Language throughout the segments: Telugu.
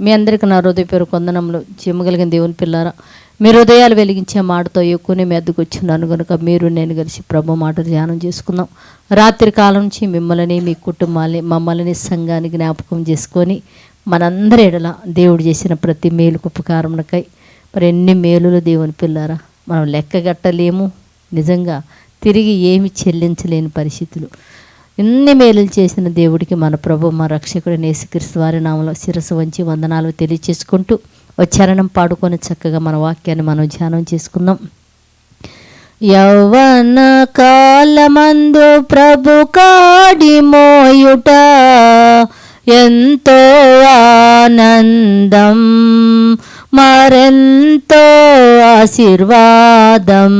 మీ అందరికీ నా హృదయ పేరు కొందనంలో జీమగలిగిన దేవుని పిల్లారా మీ హృదయాలు వెలిగించే మాటతో ఎక్కువనే మీ అద్దకు వచ్చిన్నాను కనుక మీరు నేను కలిసి ప్రభు మాట ధ్యానం చేసుకుందాం. రాత్రి కాలం నుంచి మిమ్మల్ని మీ కుటుంబాన్ని మమ్మల్ని సంఘాన్ని జ్ఞాపకం చేసుకొని మనందరి ఎడల దేవుడు చేసిన ప్రతి మేలుకు ఉపకారమునకై మరి ఎన్ని మేలులు దేవుని పిల్లారా మనం లెక్కగట్టలేము నిజంగా తిరిగి ఏమి చెల్లించలేని పరిస్థితులు. ఎన్ని మేలులు చేసిన దేవుడికి మన ప్రభు మా రక్షకుడు నేసుక్రీస్తు వారి నామలో శిరస్సు వంచి వందనాలు తెలియచేసుకుంటూ వచ్చారణం పాడుకొని చక్కగా మన వాక్యాన్ని మనం ధ్యానం చేసుకుందాం. యవన కాలమందు ప్రభు కాడి మోయుట ఎంతో ఆనందం మరెంతో ఆశీర్వాదం.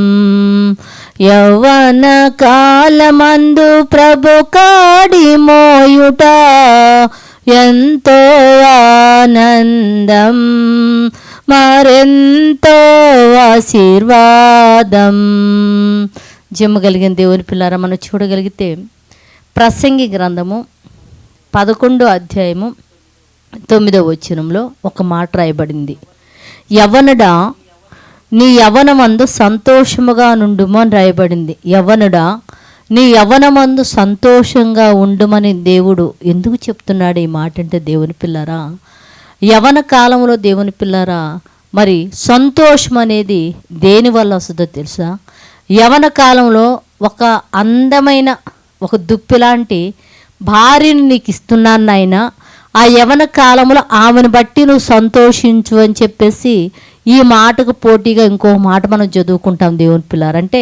యవ్వన కాలమందు ప్రభు కాడి మోయుట ఎంతో ఆనందం మరెంతో ఆశీర్వాదం. కలిగిన దేవుని పిల్లారా మనం చూడగలిగితే ప్రసంగి గ్రంథము పదకొండో అధ్యాయము తొమ్మిదో వచనంలో ఒక మాట రాయబడింది. యవనుడా నీ యవనమందు సంతోషముగా నుండుము అని రాయబడింది. యవనుడా నీ యవనమందు సంతోషంగా ఉండుమని దేవుడు ఎందుకు చెప్తున్నాడు ఈ మాట అంటే దేవుని పిల్లరా? యవన కాలంలో దేవుని పిల్లరా? మరి సంతోషం అనేది దేని వల్ల వస్తుందో తెలుసా? యవన కాలంలో ఒక అందమైన ఒక దుప్పిలాంటి భార్యను నీకు ఇస్తున్నాను నాయన. ఆ యవన కాలంలో ఆమెను బట్టి నువ్వు సంతోషించు అని చెప్పేసి ఈ మాటకు పోటీగా ఇంకో మాట మనం చదువుకుంటాం దేవుని పిల్లారంటే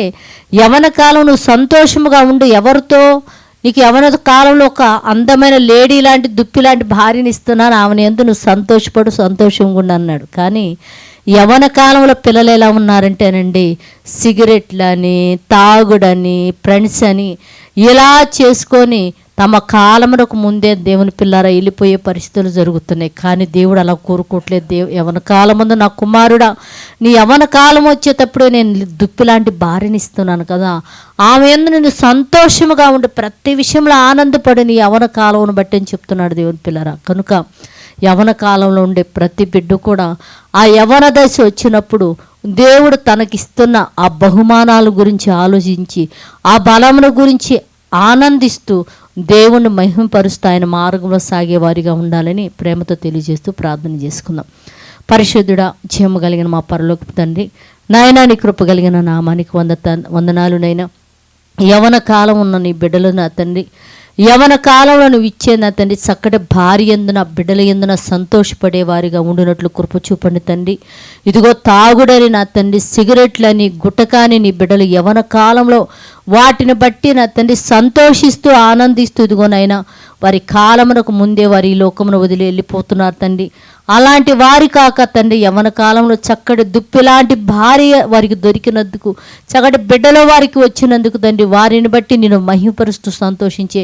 యవన కాలం నువ్వు సంతోషముగా ఉండు ఎవరితో? నీకు యవన కాలంలో ఒక అందమైన లేడీ లాంటి దుప్పి లాంటి భార్యని ఇస్తున్నాను ఆమెను ఎందు నువ్వు సంతోషపడు సంతోషంగా ఉండు అన్నాడు. కానీ యవన కాలంలో పిల్లలు ఎలా ఉన్నారంటేనండి సిగరెట్లని తాగుడని ఫ్రెండ్స్ అని ఇలా చేసుకొని తమ కాలమునకు ముందే దేవుని పిల్లారా వెళ్ళిపోయే పరిస్థితులు జరుగుతున్నాయి. కానీ దేవుడు అలా కోరుకోవట్లేదు. దేవు యవన కాలముందు నా కుమారుడా నీ యవన కాలం వచ్చేటప్పుడు నేను దుప్పిలాంటి భార్యని ఇస్తున్నాను కదా. ఆమె ఎందు నేను సంతోషముగా ఉండి ప్రతి విషయంలో ఆనందపడి నీ యవన కాలమును బట్టి అని చెప్తున్నాడు దేవుని పిల్లరా. కనుక యవన కాలంలో ఉండే ప్రతి బిడ్డ కూడా ఆ యవన దశ వచ్చినప్పుడు దేవుడు తనకిస్తున్న ఆ బహుమానాల గురించి ఆలోచించి ఆ బలమును గురించి ఆనందిస్తూ దేవుణ్ణి మహిమపరుస్తూ ఆయన మార్గంలో సాగేవారిగా ఉండాలని ప్రేమతో తెలియజేస్తూ ప్రార్థన చేసుకుందాం. పరిశుద్ధుడ జీమ కలిగిన మా పరలోకి తండ్రి నాయనాని కృప కలిగిన నామానికి వంద వందనాలు నైనా. యవన కాలం ఉన్న నీ బిడ్డలు నా తండ్రి యవన కాలంలో నువ్వు ఇచ్చే నా తండ్రి చక్కటి భార్య ఎందున బిడ్డల ఎందున సంతోషపడే వారిగా ఉండినట్లు కృప చూపండి తండ్రి. ఇదిగో తాగుడని నా తండ్రి సిగరెట్లని గుట్టకాని నీ బిడ్డలు యవన కాలంలో వాటిని బట్టి నా తండ్రి సంతోషిస్తూ ఆనందిస్తూ ఇదిగోనైనా వారి కాలమునకు ముందే వారి లోకమును వదిలి వెళ్ళిపోతున్నారు తండ్రి. అలాంటి వారి కాక తండ్రి యవన కాలంలో చక్కటి దుప్పిలాంటి భార్య వారికి దొరికినందుకు చక్కటి బిడ్డల వారికి వచ్చినందుకు తండ్రి వారిని బట్టి నేను మహిమపరుస్తూ సంతోషించే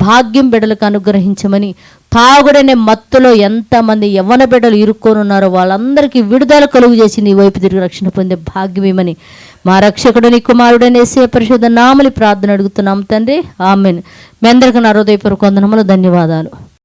భాగ్యం బిడ్డలకు అనుగ్రహించమని తాగుడనే మత్తులో ఎంతమంది యవ్వన బిడ్డలు ఇరుక్కొని ఉన్నారో వాళ్ళందరికీ విడుదల కలుగు చేసి నీ వైపు తిరిగి రక్షణ పొందే భాగ్యమేమని మా రక్షకుడు నీ కుమారుడనేసే పరిశుద్ధ నామలి ప్రార్థన అడుగుతున్నాం తండ్రి. ఆమెను. మీ అందరికీ నా హృదయపూర్వక వందనములు ధన్యవాదాలు.